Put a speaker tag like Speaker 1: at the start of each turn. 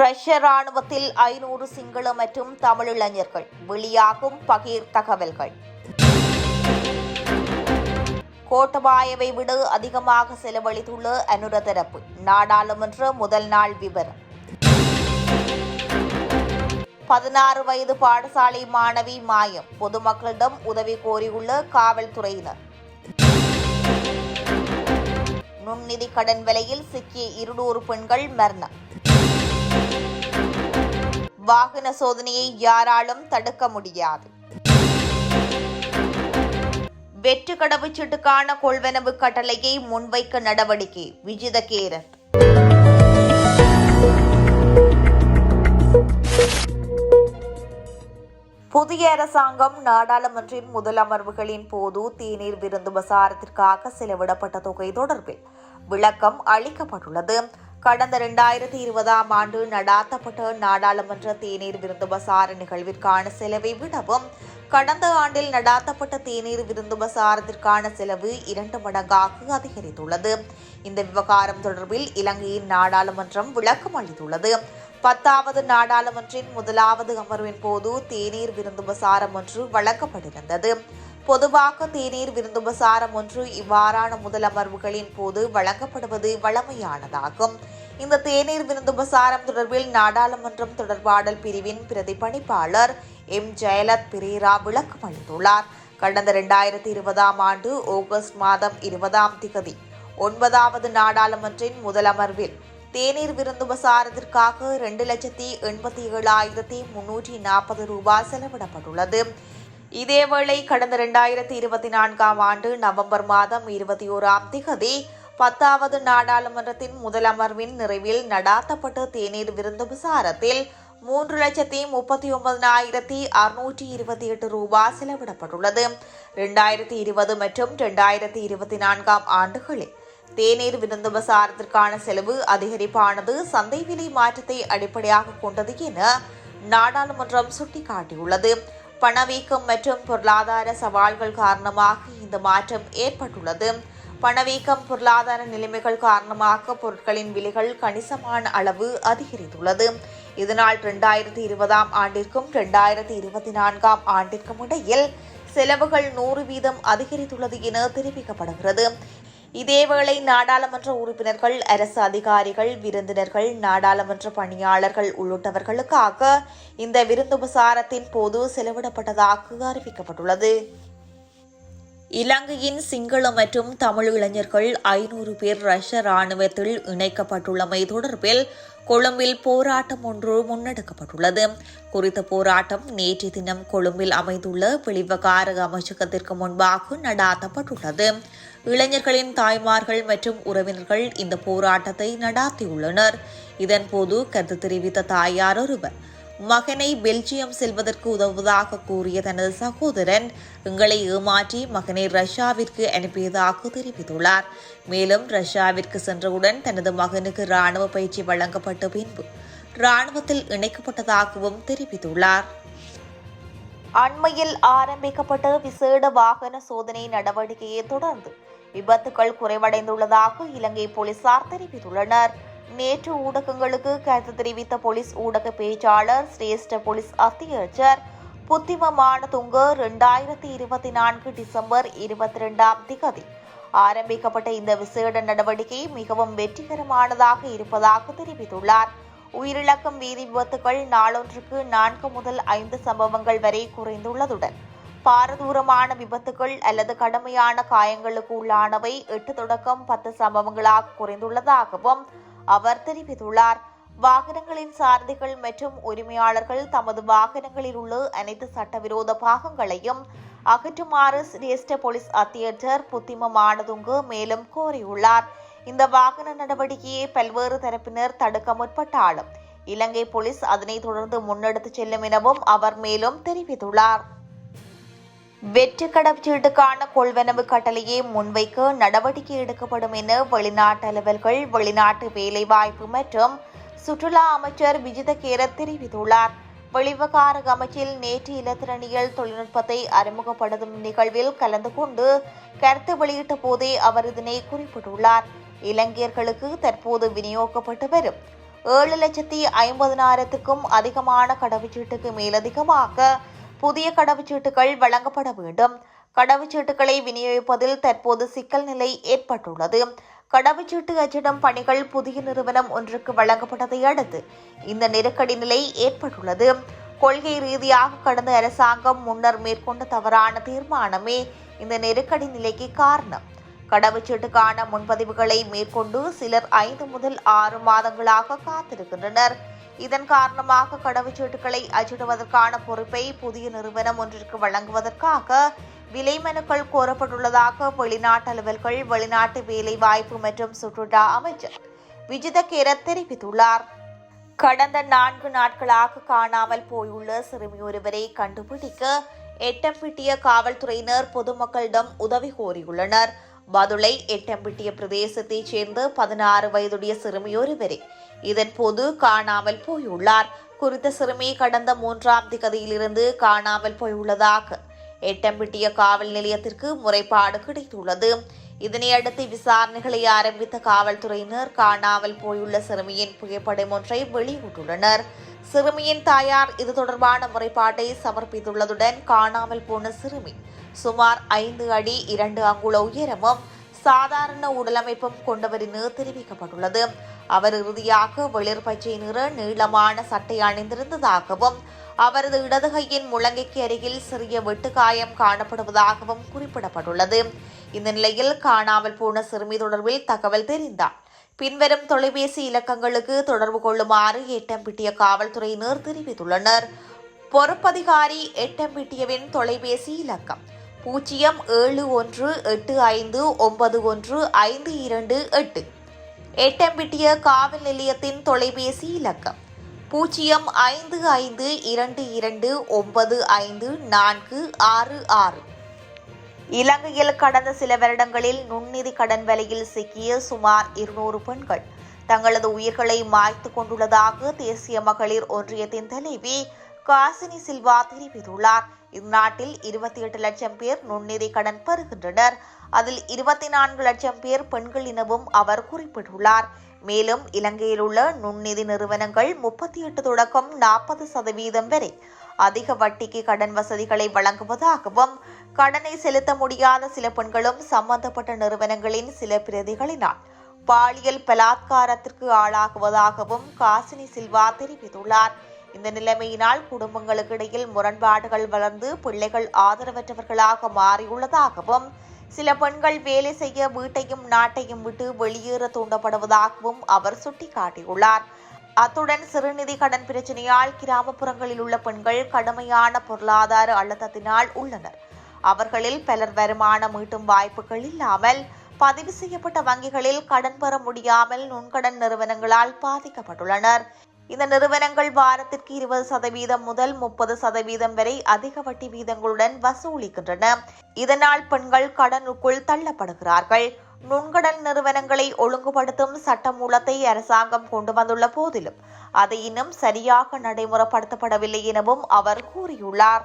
Speaker 1: ரஷ்ய ராணுவத்தில் ஐநூறு சிங்கள மற்றும் தமிழ் இளைஞர்கள். வெளியாகும் பகிர் தகவல்கள். கோட்டபாயவை விட அதிகமாக செலவழித்துள்ள அனுர தரப்பு நாடாளுமன்ற முதல் நாள் விவரம் பதினாறு வயது பாடசாலை மாணவி மாயம். பொதுமக்களிடம் உதவி கோரியுள்ள காவல்துறையினர். நுண்நிதி கடன் விலையில் சிக்கிய இருநூறு பெண்கள் மரணம். வாகன சோதனையை யாராலும் தடுக்க முடியாது. வெற்று கடவுச்சீட்டுக்கான கொள்வனவு கட்டளையை முன்வைக்க நடவடிக்கை விஜித கேரத் புதிய அரசாங்கம் நாடாளுமன்றின் முதல் அமர்வுகளின் போது தேநீர் விருந்து பிரசாரத்திற்காக செலவிடப்பட்ட தொகை தொடர்பில் விளக்கம் அளிக்கப்பட்டுள்ளது. கடந்த இரண்டாயிரத்தி இருபதாம் ஆண்டு நடாத்தப்பட்ட நாடாளுமன்ற தேநீர் விருந்துபசார நிகழ்விற்கான செலவை விடவும் கடந்த ஆண்டில் நடாத்தப்பட்ட தேநீர் விருந்து பசாரத்திற்கான செலவு இரண்டு மடங்காக அதிகரித்துள்ளது. இந்த விவகாரம் தொடர்பில் இலங்கையின் நாடாளுமன்றம் விளக்கம் அளித்துள்ளது. பத்தாவது நாடாளுமன்றின் முதலாவது அமர்வின் போது தேநீர் விருந்து பிரசாரம் ஒன்று வழங்கப்பட்டிருந்தது. பொதுவாக தேநீர் விருந்துபசாரம் ஒன்று இவ்வாறான முதல் அமர்வுகளின் போது வழங்கப்படுவது வழமையானதாகும். இந்த தேநீர் விருந்துபசாரம் தொடர்பில் நாடாளுமன்றம் தொடர்பாடல் பிரிவின் பிரதிபலிப்பாளர் எம். ஜெயலத் பிரேரா விளக்கம் அளித்துள்ளார். கடந்த இரண்டாயிரத்தி இருபதாம் ஆண்டு ஆகஸ்ட் மாதம் இருபதாம் திகதி ஒன்பதாவது நாடாளுமன்றின் முதல் அமர்வில் தேநீர் விருந்து இரண்டு லட்சத்தி எண்பத்தி ஏழாயிரத்தி முன்னூற்றி நாற்பது ரூபாய் செலவிடப்பட்டுள்ளது. இதேவேளை கடந்த இரண்டாயிரத்தி இருபத்தி நான்காம் ஆண்டு நவம்பர் மாதம் இருபத்தி ஓராம் திகதி பத்தாவது நாடாளுமன்றத்தின் முதல் அமர்வின் நிறைவில் நடாத்தப்பட்ட தேநீர் விருந்து விசாரத்தில் மூன்று லட்சத்தி முப்பத்தி ஒன்பதாயிரத்தி அறுநூற்றி இருபத்தி எட்டு ரூபாய் செலவிடப்பட்டுள்ளது. இரண்டாயிரத்தி இருபது மற்றும் இரண்டாயிரத்தி இருபத்தி நான்காம் ஆண்டுகளில் தேநீர் விருந்து விசாரத்திற்கான செலவு அதிகரிப்பானது சந்தை விலை மாற்றத்தை அடிப்படையாக கொண்டது என நாடாளுமன்றம் சுட்டிக்காட்டியுள்ளது. பணவீக்கம் மற்றும் பொருளாதார சவால்கள் காரணமாக இந்த மாற்றம் ஏற்பட்டுள்ளது. பணவீக்கம் பொருளாதார நிலைமைகள் காரணமாக பொருட்களின் விலைகள் கணிசமான அளவு அதிகரித்துள்ளது. இதனால் இரண்டாயிரத்தி இருபதாம் ஆண்டிற்கும் இரண்டாயிரத்தி இருபத்தி நான்காம் ஆண்டிற்கும் இடையில் செலவுகள் நூறு வீதம் அதிகரித்துள்ளது என தெரிவிக்கப்படுகிறது. இதேவேளை நாடாளுமன்ற உறுப்பினர்கள் அரசு அதிகாரிகள் விருந்தினர்கள் நாடாளுமன்ற பணியாளர்கள் உள்ளிட்டவர்களுக்காக இந்த விருந்துபசாரத்தின் போது செலவிடப்பட்டதாக அறிவிக்கப்பட்டுள்ளது. இலங்கையின் சிங்கள மற்றும் தமிழ் இளைஞர்கள் ஐநூறு பேர் ரஷ்ய ராணுவத்தில் இணைக்கப்பட்டுள்ளமை தொடர்பில் கொழும்பில் போராட்டம் ஒன்று முன்னெடுக்கப்பட்டுள்ளது. குறித்த போராட்டம் நேற்று தினம் கொழும்பில் அமைந்துள்ள வெளிவகார அமைச்சகத்திற்கு முன்பாக நடாத்தப்பட்டுள்ளது. இளைஞர்களின் தாய்மார்கள் மற்றும் உறவினர்கள் இந்த போராட்டத்தை நடாத்தியுள்ளனர். இதன்போது கருத்து தெரிவித்த தாயார் ஒருவர் மகனை பெல்ஜியம் செல்வதற்கு உதவுவதாக கூறிய தனது சகோதரன் எங்களை ஏமாற்றி மகனை ரஷ்யாவிற்கு அனுப்பியதாக தெரிவித்துள்ளார். மேலும் ரஷ்யாவிற்கு சென்றவுடன் தனது மகனுக்கு ராணுவ பயிற்சி வழங்கப்பட்ட பின்பு ராணுவத்தில் இணைக்கப்பட்டதாகவும் தெரிவித்துள்ளார். அண்மையில் ஆரம்பிக்கப்பட்ட விசேட வாகன சோதனை நடவடிக்கையை தொடர்ந்து விபத்துகள் குறைவடைந்துள்ளதாக இலங்கை போலீசார் தெரிவித்துள்ளனர். நேற்று ஊடகங்களுக்கு கருத்து தெரிவித்த போலீஸ் ஊடக பேச்சாளர் சிரேஷ்ட போலீஸ் அத்தியட்சர் புத்திமமான துங்க இரண்டாயிரத்தி இருபத்தி நான்கு டிசம்பர் இருபத்தி ரெண்டாம் திகதி. ஆரம்பிக்கப்பட்ட இந்த விசேட நடவடிக்கை மிகவும் வெற்றிகரமானதாக இருப்பதாக தெரிவித்துள்ளார். உயிரிழக்கும் வீதி விபத்துகள் நாளொன்றுக்கு நான்கு முதல் ஐந்து சம்பவங்கள் வரை குறைந்துள்ளதுடன் பாரதூரமான விபத்துகள் அல்லது கடுமையான காயங்களுக்கு உள்ளானவை எட்டு தொடக்கம் பத்து சம்பவங்களாக குறைந்துள்ளதாகவும் அவர் தெரிவித்துள்ளார். வாகனங்களின் சாரதிகள் மற்றும் உரிமையாளர்கள் தமது வாகனங்களில் உள்ள அனைத்து சட்டவிரோத பாகங்களையும் அகற்றுமாறு சிரேஷ்ட போலீஸ் அத்தியட்சர் புத்திம மானதுங்கு மேலும் கோரியுள்ளார். இந்த வாகன நடவடிக்கையை பல்வேறு தரப்பினர் தடுக்க முற்பட்டாலும் இலங்கை போலீஸ் அதனை தொடர்ந்து முன்னெடுத்துச் செல்லும் எனவும் அவர் மேலும் தெரிவித்துள்ளார். வெற்றி கடவுச்சீட்டுக்கான கொள்வனவு கட்டளையை முன்வைக்க நடவடிக்கை எடுக்கப்படும் என வெளிநாட்டு அலுவல்கள் வெளிநாட்டு வேலைவாய்ப்பு மற்றும் சுற்றுலா அமைச்சர் விஜித கேரத் தெரிவித்துள்ளார். வெளிவகார அமைச்சில் நேற்று இலத்திரனியல் தொழில்நுட்பத்தை அறிமுகப்படுத்தும் நிகழ்வில் கலந்து கொண்டு கருத்து வெளியிட்ட போதே அவர் இதனை குறிப்பிட்டுள்ளார். இலங்கையர்களுக்கு தற்போது விநியோகிக்கப்பட்டு வரும் ஏழு லட்சத்தி ஐம்பதினாயிரத்துக்கும் அதிகமான கடவுச்சீட்டுக்கு மேலதிகமாக புதிய கடவுச்சீட்டுகள் வழங்கப்பட வேண்டும். கடவுச்சீட்டுகளை விநியோகிப்பதில் தற்போது சிக்கல் நிலை ஏற்பட்டுள்ளது. கடவுச்சீட்டு அச்சிடும் பணிகள் புதிய நிறுவனம் ஒன்றுக்கு வழங்கப்பட்டதை அடுத்து இந்த நெருக்கடி நிலை ஏற்பட்டுள்ளது. கொள்கை ரீதியாக கடந்த அரசாங்கம் முன்னர் மேற்கொண்ட தவறான தீர்மானமே இந்த நெருக்கடி நிலைக்கு காரணம். கடவுச்சீட்டுக்கான முன்பதிவுகளை மேற்கொண்டு சிலர் ஐந்து முதல் ஆறு மாதங்களாக காத்திருக்கின்றனர். இதன் காரணமாக கடவுச்சீட்டுகளை அச்சிடுவதற்கான பொறுப்பை புதிய நிறுவனம் ஒன்றிற்கு வழங்குவதற்காக விலை மனுக்கள் கோரப்பட்டுள்ளதாக வெளிநாட்டு அலுவல்கள் வெளிநாட்டு வேலைவாய்ப்பு மற்றும் சுற்றுலா அமைச்சர் விஜித கேரத் தெரிவித்துள்ளார். கடந்த நான்கு நாட்களாக காணாமல் போயுள்ள சிறுமி ஒருவரை கண்டுபிடிக்க எட்டம்பிட்டிய காவல்துறையினர் பொதுமக்களிடம் உதவி கோரியுள்ளனர். பதுளை எட்டம்பிட்டிய பிரதேசத்தைச் சேர்ந்த பதினாறு வயதுடைய சிறுமியொருவரை இதன் போது காணாமல் போயுள்ளார். குறித்த சிறுமி கடந்த மூன்றாம் திகதியிலிருந்து காணாமல் போயுள்ளதாக எட்டம்பிட்டிய காவல் நிலையத்திற்கு முறைப்பாடு கிடைத்துள்ளது. இதனையடுத்து விசாரணைகளை ஆரம்பித்த காவல்துறையினர் காணாமல் போயுள்ள சிறுமியின் புகைப்படம் ஒன்றை வெளியிட்டுள்ளனர். சிறுமியின் தாயார் இது தொடர்பான முறைப்பாட்டை சமர்ப்பித்துள்ளதுடன் காணாமல் போன சிறுமி சுமார் ஐந்து அடி இரண்டு அங்குல உயரமும் சாதாரண உடலமைப்பும் கொண்டவர் என தெரிவிக்கப்பட்டுள்ளது. அவர் இறுதியாக வெளிர் பச்சை நிற நீளமான சட்டை அணிந்திருந்ததாகவும் அவரது இடது கையின் முழங்கைக்கு அருகில் சிறிய வெட்டுக்காயம் காணப்படுவதாகவும் குறிப்பிடப்பட்டுள்ளது. இந்த நிலையில் காணாமல் போன சிறுமி தொடர்பில் தகவல் தெரிந்தார். பின்வரும் தொலைபேசி இலக்கங்களுக்கு தொடர்பு கொள்ளுமாறு எட்டம்பிட்டிய காவல்துறையினர் தெரிவித்துள்ளனர். பொறுப்பதிகாரி எட்டம்பிட்டியவின் தொலைபேசி இலக்கம். பூஜ்ஜியம் ஏழு ஒன்று எட்டு ஐந்து ஒன்பது ஒன்று ஐந்து இரண்டு எட்டு. எட்டம்பிட்டிய காவல் நிலையத்தின் தொலைபேசி இலக்கம். பூஜ்ஜியம் ஐந்து ஐந்து இரண்டு இரண்டு ஒன்பது ஐந்து நான்கு ஆறு ஆறு. இலங்கையில் கடந்த சில வருடங்களில் நுண்நிதி கடன் வலையில் சிக்கிய சுமார் இருநூறு பெண்கள். தங்களது உயிர்களை மாய்த்து கொண்டுள்ளதாக தேசிய மகளிர் ஒன்றியத்தின் தலைவி காசினி சில்வா தெரிவித்துள்ளார். இந்நாட்டில் இருபத்தி எட்டு லட்சம் பேர் நுண்நிதி கடன் பெறுகின்றனர். அதில் இருபத்தி நான்கு லட்சம் பேர் பெண்கள் எனவும் அவர் குறிப்பிட்டுள்ளார். மேலும் இலங்கையில் உள்ள நுண்நிதி நிறுவனங்கள் முப்பத்தி எட்டு தொடக்கம் நாற்பது சதவீதம் வரை அதிக வட்டிக்கு கடன் வசதிகளை வழங்குவதாகவும் கடனை செலுத்த முடியாத சில பெண்களும் சம்பந்தப்பட்ட நிறுவனங்களின் சில பிரதிகளினால் பாலியல் பலாத்காரத்திற்கு ஆளாகுவதாகவும் காசினி சில்வா தெரிவித்துள்ளார். இந்த நிலைமையினால் குடும்பங்களுக்கு இடையில் முரண்பாடுகள் வளர்ந்து பிள்ளைகள் ஆதரவற்றவர்களாக மாறியுள்ளதாகவும் சில பெண்கள் வேலை செய்ய வீட்டையும் நாட்டையும் விட்டு வெளியேற தூண்டப்படுவதாகவும் அவர் சுட்டிக்காட்டியுள்ளார். அத்துடன் சிறுநிதி கடன் பிரச்சனையால் கிராமப்புறங்களில் உள்ள பெண்கள் கடுமையான பொருளாதார அழுத்தத்தினால் உள்ளனர். அவர்களில் பலர் வருமானம் ஈட்டும் வாய்ப்புகள் இல்லாமல் பதிவு செய்யப்பட்ட வங்கிகளில் கடன் பெற முடியாமல் நுண்கடன் நிறுவனங்களால் பாதிக்கப்பட்டுள்ளனர். இந்த நிறுவனங்கள் வாரத்திற்கு இருபது சதவீதம் முதல் முப்பது சதவீதம் வரை அதிக வட்டி வீதங்களுடன் வசூலிக்கின்றன. இதனால் பெண்கள் கடனுக்குள் தள்ளப்படுகிறார்கள். நுண்கடன் நிறுவனங்களை ஒழுங்குபடுத்தும் சட்டமூலத்தை அரசாங்கம் கொண்டு வந்துள்ள போதிலும் அதை இன்னும் சரியாக நடைமுறைப்படுத்தப்படவில்லை எனவும் அவர் கூறியுள்ளார்.